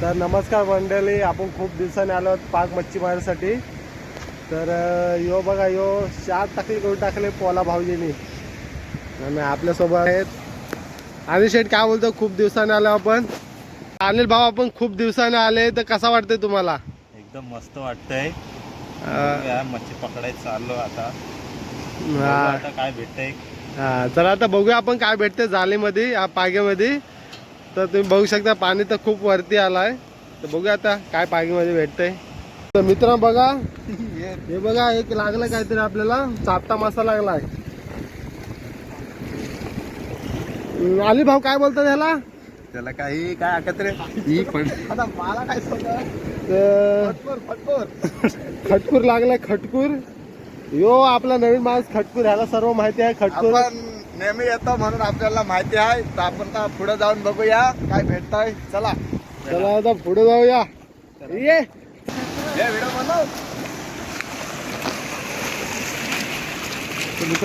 तर नमस्कार मंडळी आपण खूप दिवसांनी आलो आहोत पाक मच्छी मारण्यासाठी तर यो बघा यो शात टाकली करून टाकले पोला भाऊजीनी. आणि आपल्यासोबत आहेत. आणि शेठ काय बोलतो? खूप दिवसांनी आलो आपण. अनिल भाऊ आपण खूप दिवसांनी आले. तर कसा वाटतंय तुम्हाला? एकदम मस्त वाटतंय. मच्छी पकडायला चाललो आता. हा. काय भेटतंय. हा चला आता बघूया आपण काय भेटते जालीमध्ये या पाग्यामध्ये तर तुम्ही बघू शकता पाणी तर खूप वरती आलाय. तर बघूया आता काय पाग्यामध्ये भेटतंय. तर मित्र बघा हे बघा एक लागलं काहीतरी आपल्याला. चापटा मासा लागलाय. अली भाऊ काय बोलतो त्याला त्याला काही काय रे ही पण आता मला काय खटकूर लागलाय खटकूर. यो आपला नवीन माणूस खटकूर ह्याला सर्व माहिती आहे खटकूर. नेहमी येतो म्हणून आपल्याला माहिती आहे. तर आपण आता पुढे जाऊन बघूया. काय भेटतंय? चला. चला आता पुढे जाऊया. ये. व्हिडिओ बनव.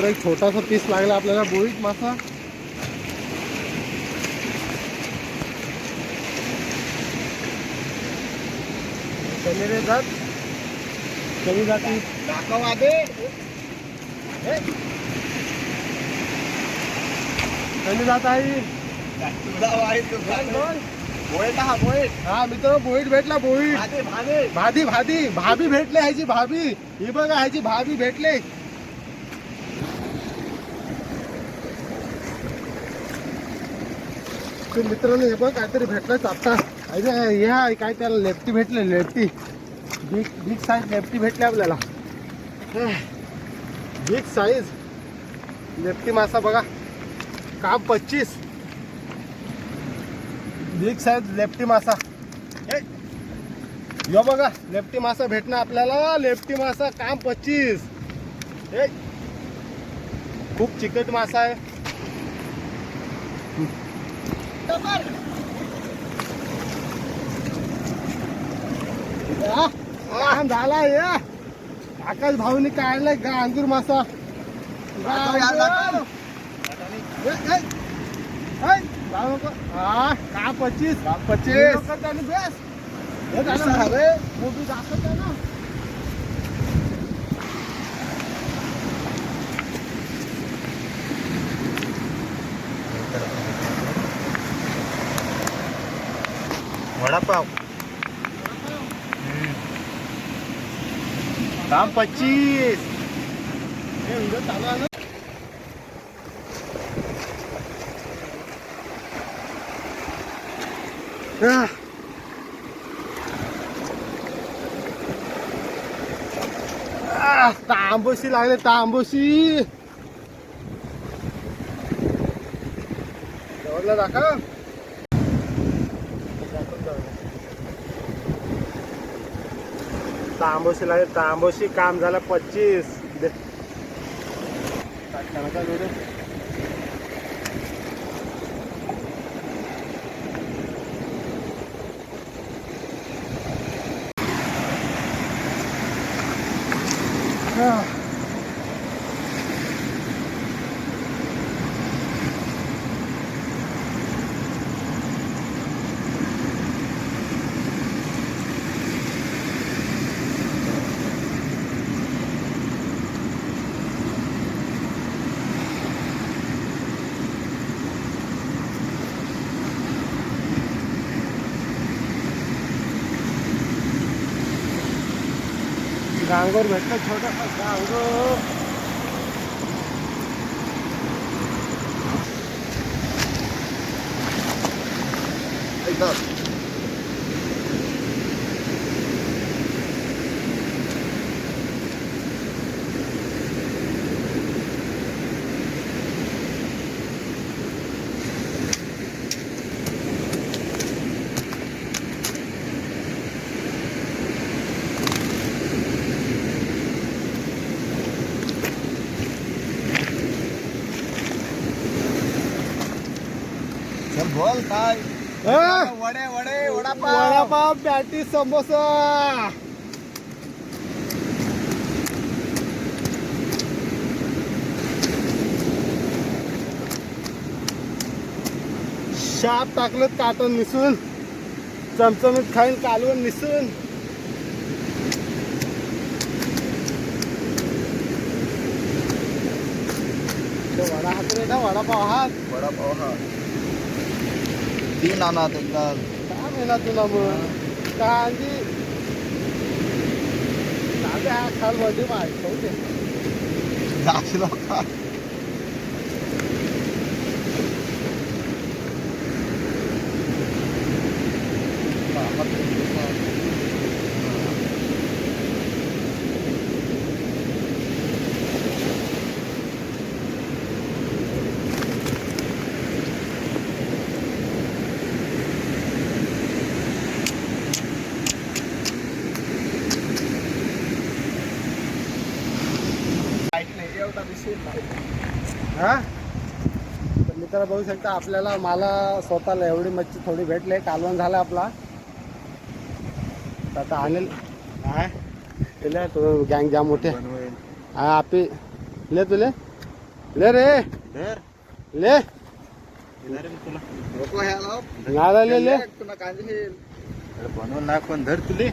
एक छोटासा पीस लागला आपल्याला बोईट मासा. कमी रे जात. कमी जाती. दाखव आधी. कमी जात आहे? हा हा मित्र बोईट भेटला बोईट भादे भादे. भाभी भेटले ह्याची भाभी. ही बघा ह्याची भाभी भेटले. मित्रांनो हे बघ काहीतरी भेटलं चापटा अरे हे आहे, काय त्याला लेफ्टी भेटले lefty big big size lefty भेटले आपल्याला. बिग साईज लेफ्टी मासा बघा. काम पच्चीस? बिग साईज लेफ्टी मासा. हे. यो बघा लेफ्टी मासा भेटणं आपल्याला. लेफ्टी मासा काम पच्चीस. हे. खूप चिकट मासा आहे. झाला या आकाश भाऊनी काढलाय गा अंगूर मासा? का पच्चीस पच्चीस. बेस. हे बेस झालं आहे. रे. मोठी दाखवत आहे ना. वडापाव. काम पच्चीस हे व्हिडिओ चालू आहे ना. आह. तांबोशी लागले तांबोशी. जवळला दाखव. तांबोशी लागले तांबोशी काम झालं पच्चीस. गांगोर भेटलं छोटा गांगोर एकदम चल बोल काय! वडे वडे वडापाव. वडापाव पॅटी समोसा. शाप टाकलं काटन निसून. चमचमीत खाईन कालवून निसून. तो वडा हात रे का वडापाव हात वडापाव हा तीन आणा एकदा काय महिना तुला मग कांदी दादा हा खाल मध्ये माय खाऊ दे जाशील का एवढा विषय हा? तर मित्र बघू शकता आपल्याला मला स्वतःला एवढी मच्छी थोडी भेटले. कालवण झालं आपला. तर आता अनिल काय? तुला तो गँग जाम मोठे बनवेल. हा आपी ले तुले. ले रे. ले. तुला. ले ले. बनवून ना पण धर तुले.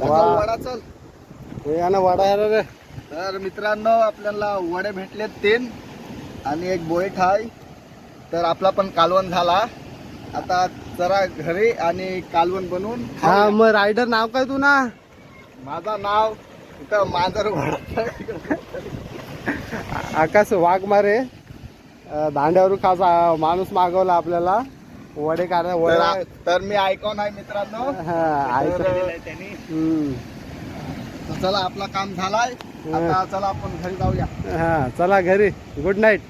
वडा चल. हे यानं वडा रे. तर मित्रांनो आपल्याला वडे भेटले तीन आणि एक बोईट आहे तर आपला पण कालवण झाला. आता जरा घरी आणि कालवण बनवून हा. मग रायडर नाव काय तू ना माझं नाव इथं मांजर आकाश वाघमारे अं, दांड्यावरून खासा माणूस मागवला आपल्याला. वडे काढा वडा. तर- मी ऐकून आहे मित्रांनो. हा ऐक तर- त्यांनी चला आपला काम झालाय. आता चला आपण घरी जाऊया. हा चला घरी. Good night